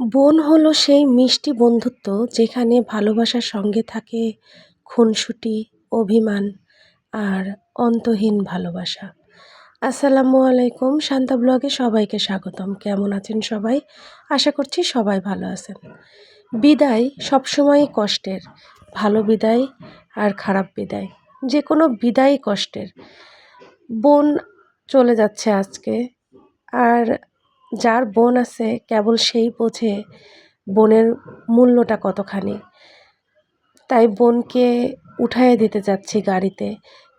বোন হলো সেই মিষ্টি বন্ধুত্ব যেখানে ভালোবাসার সঙ্গে থাকে খুনসুটি, অভিমান আর অন্তহীন ভালোবাসা। আসসালামু আলাইকুম, শান্তা ব্লগে সবাইকে স্বাগতম। কেমন আছেন সবাই? আশা করছি সবাই ভালো আছেন। বিদায় সবসময়ই কষ্টের, ভালো বিদায় আর খারাপ বিদায় যে কোনো বিদায় কষ্টের। বোন চলে যাচ্ছে আজকে, আর যার বোন আছে, কেবল সেই বোঝে বোনের মূল্যটা কতখানি। তাই বোনকে উঠায় দিতে যাচ্ছি গাড়িতে,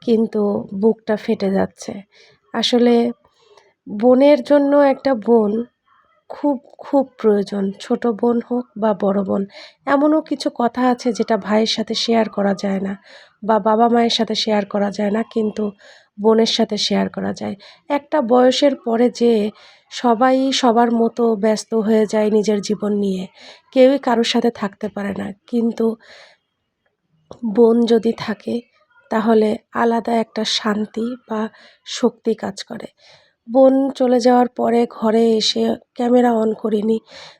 কিন্তু বুকটা ফেটে যাচ্ছে। আসলে বোনের জন্য একটা বোন খুব খুব প্রয়োজন, ছোট বোন হোক বা বড় বোন। এমনও কিছু কথা আছে যেটা ভাইয়ের সাথে শেয়ার করা যায় না বা বাবা মায়ের সাথে শেয়ার করা যায় না, কিন্তু বোনের সাথে শেয়ার করা যায়। একটা বয়সের পরে যে সবাই সবার মতো ব্যস্ত হয়ে যায় নিজের জীবন নিয়ে। কেউই কারোর সাথে থাকতে পারে না। কিন্তু বোন যদি থাকে, তাহলে আলাদা একটা শান্তি বা শক্তি কাজ করে। বোন চলে যাওয়ার পরে ঘরে এসে ক্যামেরা অন করিনি।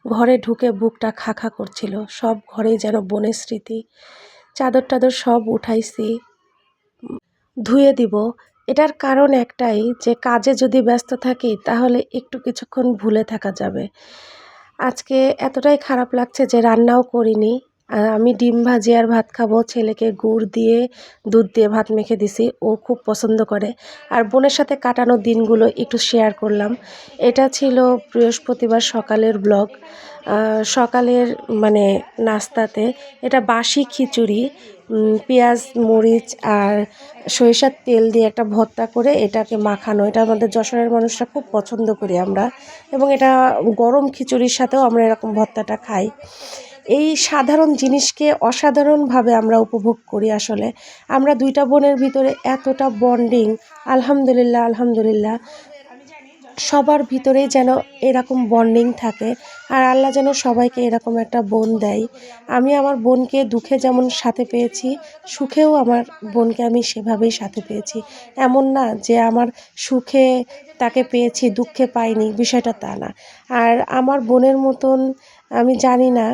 ঘরে ঢুকে বুকটা খা খা করছিল। সব ঘরেই যেন বোনের স্মৃতি। চাদর টাদর সব উঠাইছি। ধুয়ে দিব। এটার কারণ একটাই যে কাজে যদি ব্যস্ত থাকি তাহলে একটু কিছুক্ষণ ভুলে থাকা যাবে। আজকে এতটাই খারাপ লাগছে যে রান্নাও করিনি। আমি ডিম ভাজি আর ভাত খাব, ছেলেকে গুড় দিয়ে দুধ দিয়ে ভাত মেখে দিছি, ও খুব পছন্দ করে। আর বোনের সাথে কাটানো দিনগুলো একটু শেয়ার করলাম। এটা ছিল বৃহস্পতিবার সকালের ব্লগ সকালের মানে নাস্তাতে এটা বাসি খিচুড়ি পেঁয়াজ, মরিচ আর সরিষার তেল দিয়ে একটা ভর্তা করে এটাকে মাখানো। এটা আমাদের যশোরের মানুষরা খুব পছন্দ করি আমরা। এবং এটা গরম খিচুড়ির সাথেও আমরা এরকম ভর্তাটা খাই। এই সাধারণ জিনিসকে অসাধারণভাবে আমরা উপভোগ করি আসলে। আমরা দুইটা বোনের ভিতরে এতটা বন্ডিং আলহামদুলিল্লাহ আলহামদুলিল্লাহ। সবার ভিতরেই যেন এরকম বন্ডিং থাকে আর আল্লাহ যেন সবাইকে এরকম একটা বোন দেয়। আমি আমার বোনকে দুঃখে যেমন সাথে পেয়েছি, সুখেও আমার বোনকে আমি সেভাবেই সাথে পেয়েছি। এমন না যে আমার সুখে তাকে পেয়েছি, দুঃখে পাইনি, বিষয়টা তা না। আর আমার বোনের মতন আমি জানি না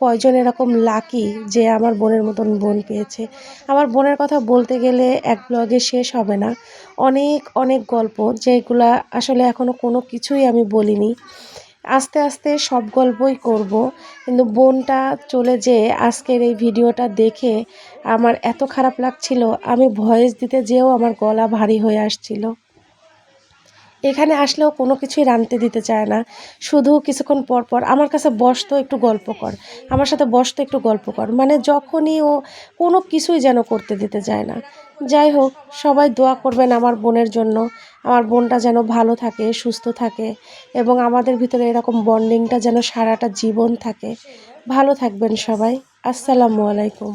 কয়জন এরকম লাকি যে আমার বোনের মতন বোন পেয়েছে? আমার বোনের কথা বলতে গেলে এক ব্লগে শেষ হবে না। অনেক অনেক গল্প যেগুলা আসলে এখনও কোনো কিছুই আমি বলিনি। আস্তে আস্তে সব গল্পই করব। কিন্তু বোনটা চলে যেয়ে আজকের এই ভিডিওটা দেখে আমার এত খারাপ লাগছিল, আমি ভয়েস দিতে যেও আমার গলা ভারী হয়ে আসছিল। এখানে আসলেও কোনো কিছুই রানতে দিতে চায় না। শুধু কিছুক্ষণ পর পর আমার কাছে বসতো একটু গল্প কর, আমার সাথে বসতো একটু গল্প কর। মানে যখনই ও কোনো কিছুই যেন করতে দিতে চায় না। যাই হোক, সবাই দোয়া করবেন আমার বোনের জন্য। আমার বোনটা যেন ভালো থাকে, সুস্থ থাকে এবং আমাদের ভিতরে এরকম বন্ডিংটা যেন সারাটা জীবন থাকে। ভালো থাকবেন সবাই। আসসালামু আলাইকুম।